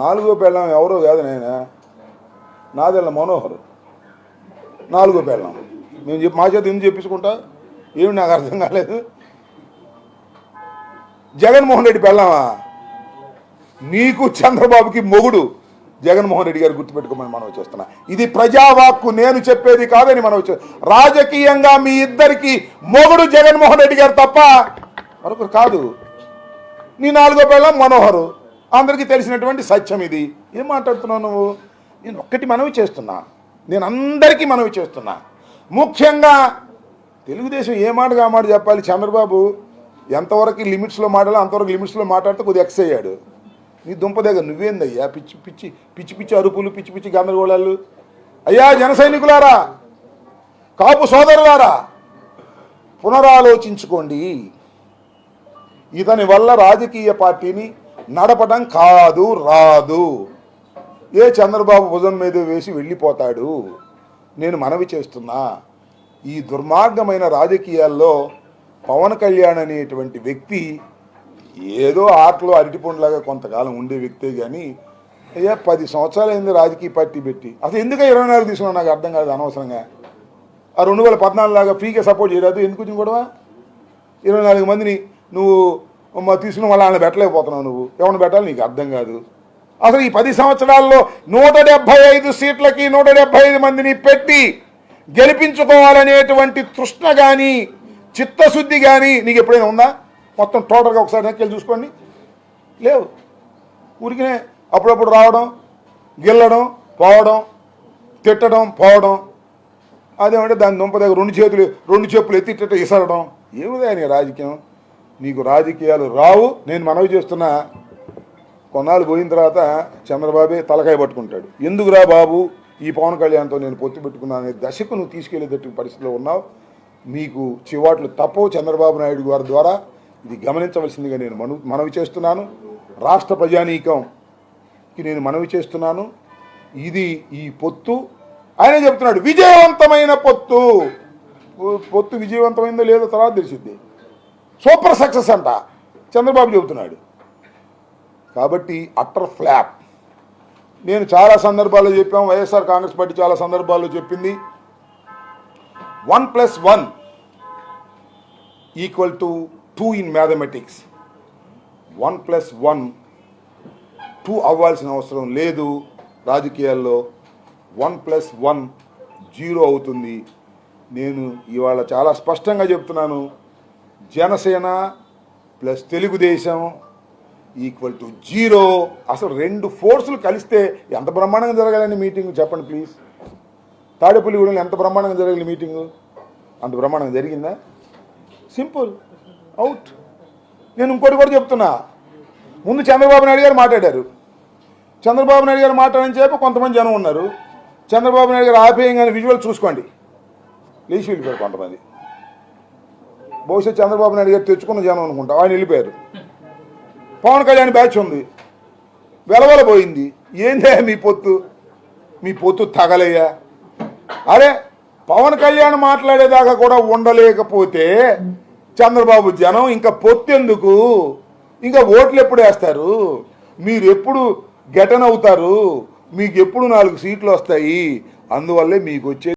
నాలుగో పెళ్ళం ఎవరో కాదు నేను. నాదెళ్ళ మనోహర్. నాలుగో పెళ్ళం. మేము చెప్పి మా చేత ఎందుకు చెప్పించుకుంటా? ఏమి నాకు అర్థం కాలేదు. జగన్మోహన్ రెడ్డి పెళ్ళామా? నీకు చంద్రబాబుకి మొగుడు. జగన్మోహన్ రెడ్డి గారు గుర్తుపెట్టుకోమని మనం చేస్తున్నా ఇది ప్రజావాక్కు నేను చెప్పేది కాదని మనం రాజకీయంగా మీ ఇద్దరికి మొగుడు జగన్మోహన్ రెడ్డి గారు తప్ప మరొకరు కాదు. నీ నాలుగో పెళ్ళం మనోహరు. అందరికీ తెలిసినటువంటి సత్యం ఇది. ఏం మాట్లాడుతున్నావు నువ్వు? నేను ఒక్కటి మనవి చేస్తున్నా. నేను అందరికీ మనవి చేస్తున్నా. ముఖ్యంగా తెలుగుదేశం ఏ మాటగా ఆ మాట చెప్పాలి? చంద్రబాబు ఎంతవరకు లిమిట్స్లో మాట్లాడాలో అంతవరకు లిమిట్స్లో మాట్లాడితే కొద్దిగా ఎక్స్ అయ్యాడు. నీ దుంప దగ్గర నువ్వేందయ్యా? పిచ్చి పిచ్చి పిచ్చి పిచ్చి అరుపులు పిచ్చి పిచ్చి గందరగోళాలు. అయ్యా జన సైనికులారా కాపు సోదరులారా పునరాలోచించుకోండి. ఇతని వల్ల రాజకీయ పార్టీని నడపడం కాదు రాదు. ఏ చంద్రబాబు భుజం మీద వేసి వెళ్ళిపోతాడు? నేను మనవి చేస్తున్నా. ఈ దుర్మార్గమైన రాజకీయాల్లో పవన్ కళ్యాణ్ అనేటువంటి వ్యక్తి ఏదో ఆటలో అరటిపండులాగా కొంతకాలం ఉండే వ్యక్తే కానీ అయ్యా పది సంవత్సరాలు అయింది రాజకీయ పార్టీ పెట్టి. అసలు ఎందుకు ఇరవై నాలుగు తీసుకున్నా? నాకు అర్థం కాదు అనవసరంగా. ఆ రెండు వేల పద్నాలుగు లాగా ఫ్రీగా సపోర్ట్ చేయరాదు? ఎందుకు వచ్చింది గొడవ? ఇరవై నాలుగు మందిని నువ్వు మా తీసుకుని మళ్ళీ ఆయన పెట్టలేకపోతున్నావు నువ్వు. ఎవరిని పెట్టాలి నీకు? అర్థం కాదు. అసలు ఈ పది సంవత్సరాల్లో నూట డెబ్బై ఐదు సీట్లకి నూట డెబ్బై ఐదు మందిని పెట్టి గెలిపించుకోవాలనేటువంటి తృష్ణ కానీ చిత్తశుద్ధి కానీ నీకు ఎప్పుడైనా ఉందా? మొత్తం టోటల్గా ఒకసారి నెక్కెళ్ళి చూసుకోండి. లేవు. ఊరికినే అప్పుడప్పుడు రావడం గెల్లడం పోవడం తిట్టడం పోవడం. అదేమంటే దాని దుంప దగ్గర రెండు చేతులు రెండు చెప్పులు ఎత్తిట్టడం ఇసరడం. ఏమిదా రాజకీయం? నీకు రాజకీయాలు రావు నేను మనవి చేస్తున్నా. కొన్నాళ్ళు పోయిన తర్వాత చంద్రబాబే తలకాయ పట్టుకుంటాడు. ఎందుకురా బాబు? ఈ పవన్ కళ్యాణ్తో నేను పొత్తు పెట్టుకున్నాను అనే దశకు నువ్వు తీసుకెళ్ళేటట్టు పరిస్థితిలో ఉన్నావు. మీకు చివాట్లు తప్పవు చంద్రబాబు నాయుడు గారి ద్వారా. ఇది గమనించవలసిందిగా నేను మను మనవి చేస్తున్నాను. రాష్ట్ర ప్రజానీకంకి నేను మనవి చేస్తున్నాను. ఇది ఈ పొత్తు. ఆయన చెప్తున్నాడు విజయవంతమైన పొత్తు. పొత్తు విజయవంతమైందో లేదో తర్వాత తెలిసిద్ది. సూపర్ సక్సెస్ అంట. చంద్రబాబు చెబుతున్నాడు. కాబట్టి అట్టర్ ఫ్లాప్. నేను చాలా సందర్భాల్లో చెప్పాం వైఎస్ఆర్ కాంగ్రెస్ పార్టీ చాలా సందర్భాల్లో చెప్పింది. One plus one equal to two in mathematics. One plus one two అవ్వాల్సిన అవసరం లేదు. రాజకీయాల్లో వన్ ప్లస్ వన్ జీరో అవుతుంది. నేను ఇవాళ చాలా స్పష్టంగా చెప్తున్నాను. Janasena plus Telugu Desam equal to zero. అసలు రెండు ఫోర్సులు కలిస్తే ఎంత బ్రహ్మాండంగా జరగాలని మీటింగ్? చెప్పండి ప్లీజ్. తాడేపల్లిగూడెంలో ఎంత బ్రహ్మాండంగా జరగాలి మీటింగు? అంత బ్రహ్మాండంగా జరిగిందా? సింపుల్. అవుట్. నేను ఇంకోటి కూడా చెప్తున్నా. ముందు చంద్రబాబు నాయుడు గారు మాట్లాడారు. చంద్రబాబు నాయుడు గారు మాట్లాడని చెప్పి కొంతమంది జనం ఉన్నారు. చంద్రబాబు నాయుడు గారు ఆపేయంగానే విజువల్ చూసుకోండి. లేచి వెళ్ళిపోయారు కొంతమంది. బహుశా చంద్రబాబు నాయుడు గారు తెచ్చుకున్న జనం అనుకుంటా ఆయన వెళ్ళిపోయారు. పవన్ కళ్యాణ్ బ్యాచ్ ఉంది. వెలవలపోయింది ఏందే మీ పొత్తు? మీ పొత్తు తగలయ్యా. అరే పవన్ కళ్యాణ్ మాట్లాడేదాకా కూడా ఉండలేకపోతే చంద్రబాబు జనం ఇంకా పొత్తెందుకు ఇంకా ఓట్లు ఎప్పుడు వేస్తారు? మీరు ఎప్పుడు గెటన్ అవుతారు? మీకు ఎప్పుడు నాలుగు సీట్లు వస్తాయి? అందువల్లే మీకు వచ్చే